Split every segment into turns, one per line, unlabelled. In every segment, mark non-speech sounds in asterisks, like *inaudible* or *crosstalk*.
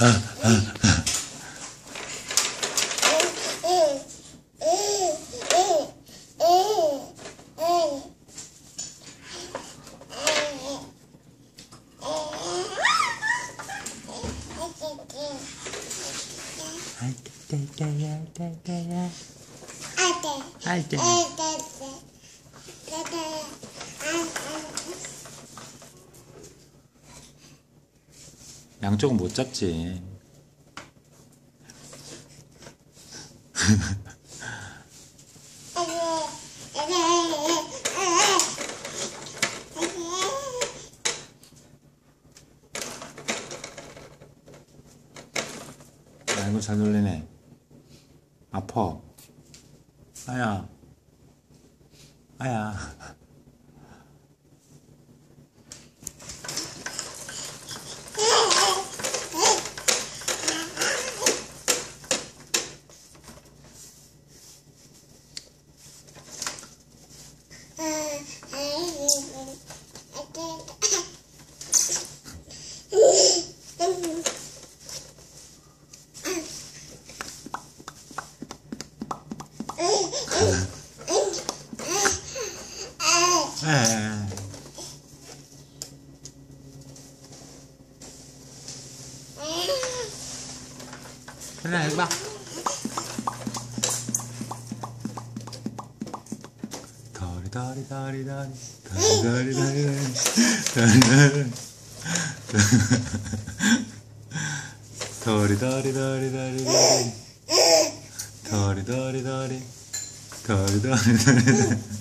I did. I did. I did. I did. I did. 양쪽은 못 잡지. *laughs* 아이고 잘 놀리네. 아파. 아야. 아야. 에. 그래 해봐. 다리 다리 다리 다리 다리 다리 다리 다리 다리 다리 다리 다리 다리 다리 다리 다리 다리 다리 다리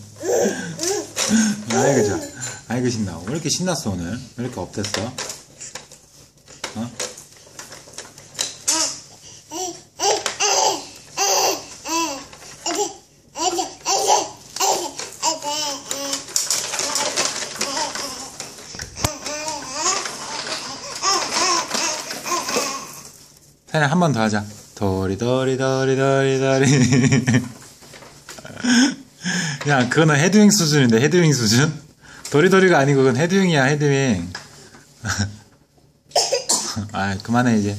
아이고 자 아이고 신나 왜 이렇게 신났어 오늘? 왜 이렇게 업됐어? 어? 사연 한번 더 하자. 도리 도리 도리 도리 도리 야 그거는 헤드윙 수준인데 헤드윙 수준? 도리도리가 아니고 그건 헤드윙이야 헤드윙. *laughs* 아 그만해 이제.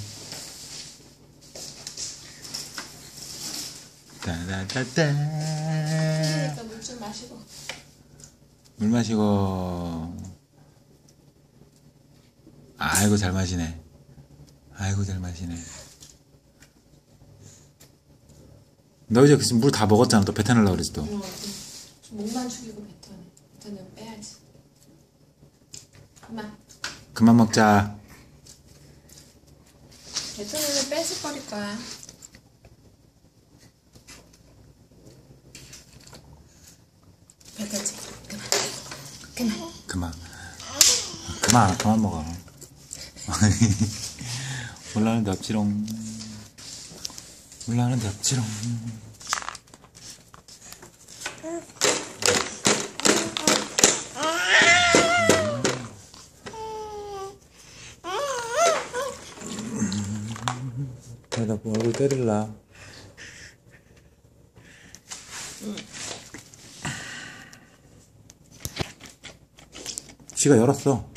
따다다다
물좀 마시고.
물 마시고 아이고 잘 마시네. 아이고 잘 마시네. 너 이제 물 다 먹었잖아. 또 뱉어내려고 그러지 또.
어, 좀 목만 축이고 뱉어내. 뱉어내면 빼야지. 그만.
그만 먹자
뱉어내면 뺏을 거릴 거야. 뱉었지. 그만. 그만.
그만 그만 그만 먹어 *laughs* 올라오는데 없지롱 올라오는데 없지롱 내가 뭐 얼굴 때릴라 지가 열었어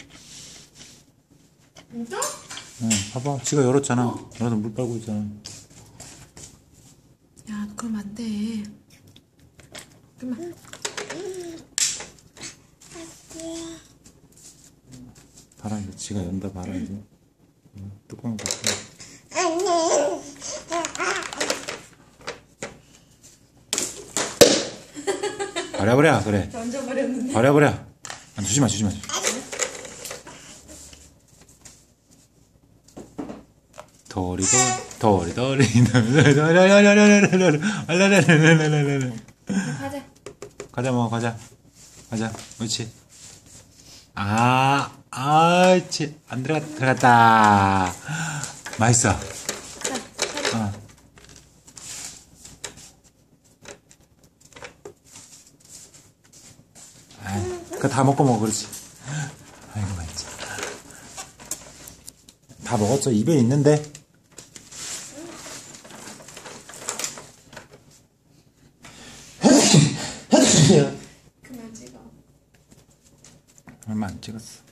진짜?
응, 봐봐. 지가 열었잖아. 열어서 물 빨고 있잖아.
야, 그럼 안 돼. 그만.
이제 지가 연다, 이제. 응, 뚜껑 닫고. 버려버려, 그래.
던져버렸는데.
버려버려. 아, 주지 마, 주지 마. 도리, 도리, 도리, 도리, 도리,
가자.
과자 먹어, 과자. 과자. 옳지. 아, 아치. 안 들어갔, 들어갔다. 맛있어. 어. 아이, 그거 다 먹고 그렇지. 아이고, 맛있지. 다 먹었죠? 입에 있는데.
그만 *laughs* 찍어.
얼마 안 찍었어.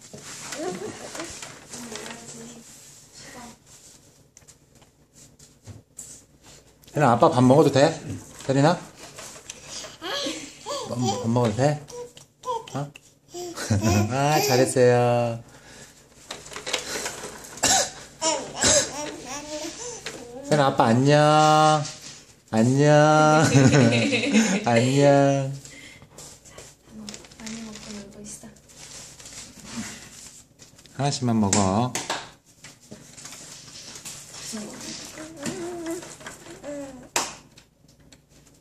혜린아, 아빠 밥 먹어도 돼? 혜린아? 밥, 밥 먹어도 돼? 어? 아, 잘했어요. 혜린아, 아빠 안녕. 안녕. *laughs* 안녕. 하나씩만 먹어.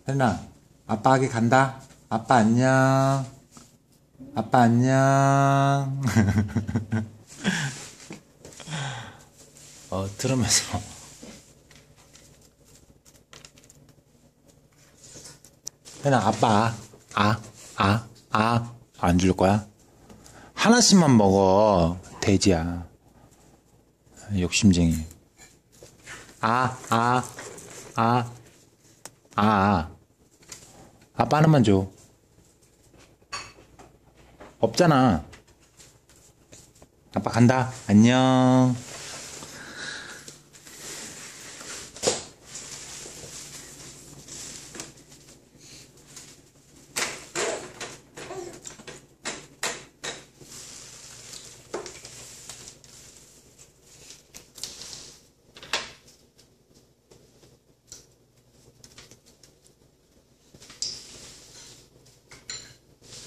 혜린아, 아빠 하게 간다. 아빠 안녕. 아빠 안녕. 어, 들으면서. 혜린아, 아빠, 아, 아, 아, 안 줄 거야? 하나씩만 먹어. 돼지야. 욕심쟁이. 아, 아, 아, 아, 아. 아빠 하나만 줘. 없잖아. 아빠 간다. 안녕.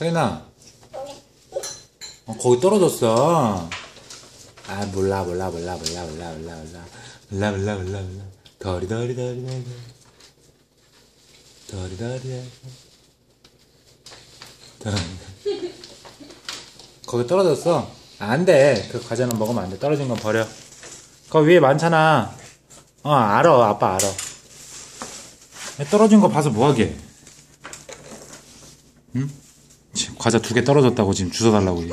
혜린아. 어, 거기 떨어졌어. 아, 몰라, 몰라, 몰라, 몰라, 몰라, 몰라, 몰라. 몰라, 몰라, 몰라, 몰라. 더리, 더리, 더리, 더리. 더리, 더리, 더리. 거기 떨어졌어. 아, 안 돼. 그 과자는 먹으면 안 돼. 떨어진 건 버려. 거기 위에 많잖아. 어, 알아. 아빠 알아. 떨어진 거 봐서 뭐하게. 지금 과자 두 개 떨어졌다고 지금 주워 달라고.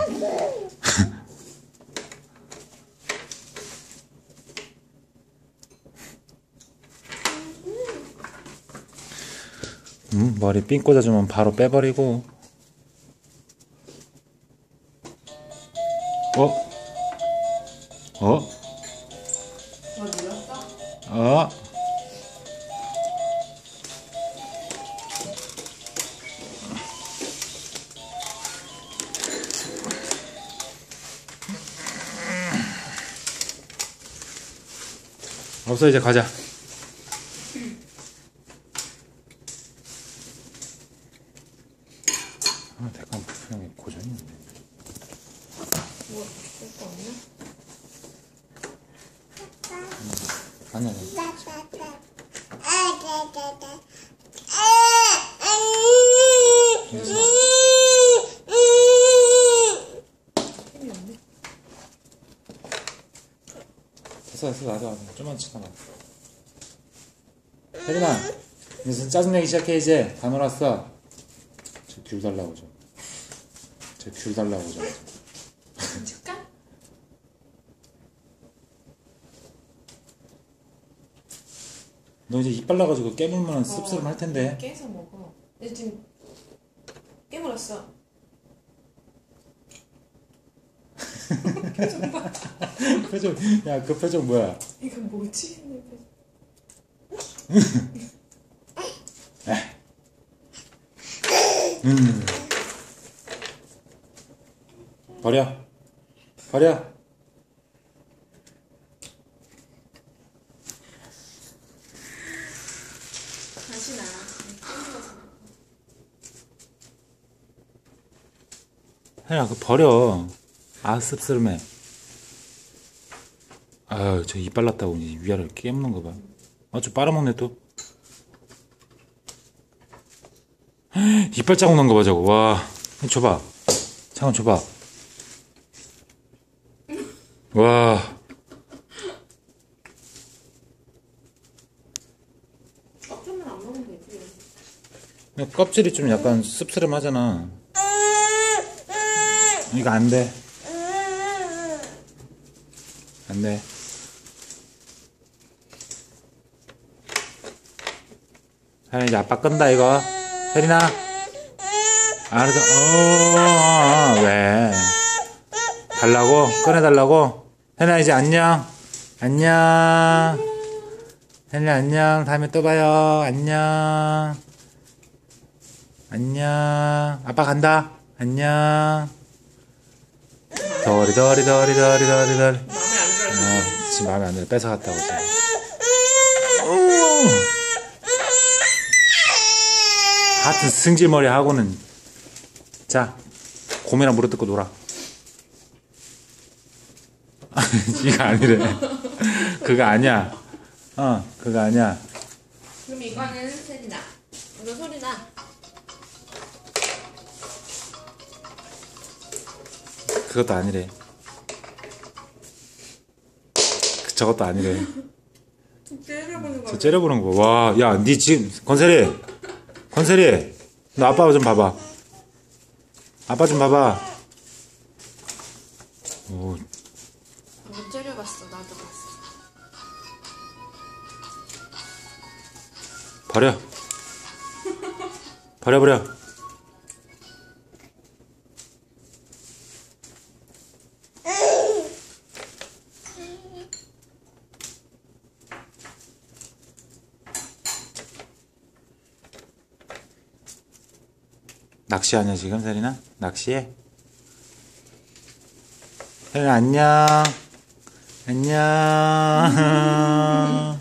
음, 머리 삥 꽂아주면 바로 빼버리고. 어? 어?
뭐 눌렀어?
어? 없어 이제 가자. 아, 내가 분명히 고정이 있는데.
뭐 죽을 거 없나?
아니 아니. 됐어 좀만 치다 놔 혜린아 무슨 짜증내기 시작해 이제. 다 놀았어. 저 귤 달라고 좀 저 귤 달라고 좀 너 이제 입 발라가지고 깨물면 씁쓸함 할 텐데
깨서 먹어. 근데 지금 깨물었어. 표정 봐. *laughs*
표정 야 그 표정 뭐야
이거 뭐지? 했는데.
버려 버려
다시 나.
혜린아 그 버려. 아 씁쓸해 아유 저입 발랐다고 이제 위아래를 깨무는 거 봐. 아 저 빨아먹네 또. 이빨 자국 난 거 봐 저거. 와 줘봐. 잠깐 줘봐. 와
껍질만 안 먹으면 되지.
근데 껍질이 좀 약간 씁쓸하잖아. 이거 안 돼. 안 돼. 혜린 이제 아빠 끈다 이거. 혜린아. 알았어. 어, 어왜? 달라고? 꺼내달라고? 혜린아 이제 안녕. 안녕. 헨리 안녕. 다음에 또 봐요. 안녕. 안녕. 아빠 간다. 안녕. 더리 더리 더리 더리 더리 더리.
어,
지금 마음에 안 들어. 뺏어갔다고 지금. 하여튼 승질머리 하고는 자 곰이랑 물어 뜯고 놀아. 이거 아니래. 그거 아니야. 어, 그거 아니야.
그럼 이거는 세리나. 이거 소리 나.
그것도 아니래. 그- 저것도 아니래.
거.
저 째려보는 거. 와, 야, 니 지금 건설이, 건설이, 너 아빠 좀 봐봐. 아빠 좀 봐봐. 오,
못 째려봤어. 나도 봤어.
버려. 버려, 버려. 낚시하냐 지금 세리나? 낚시해? 세리나 안녕 안녕 *laughs*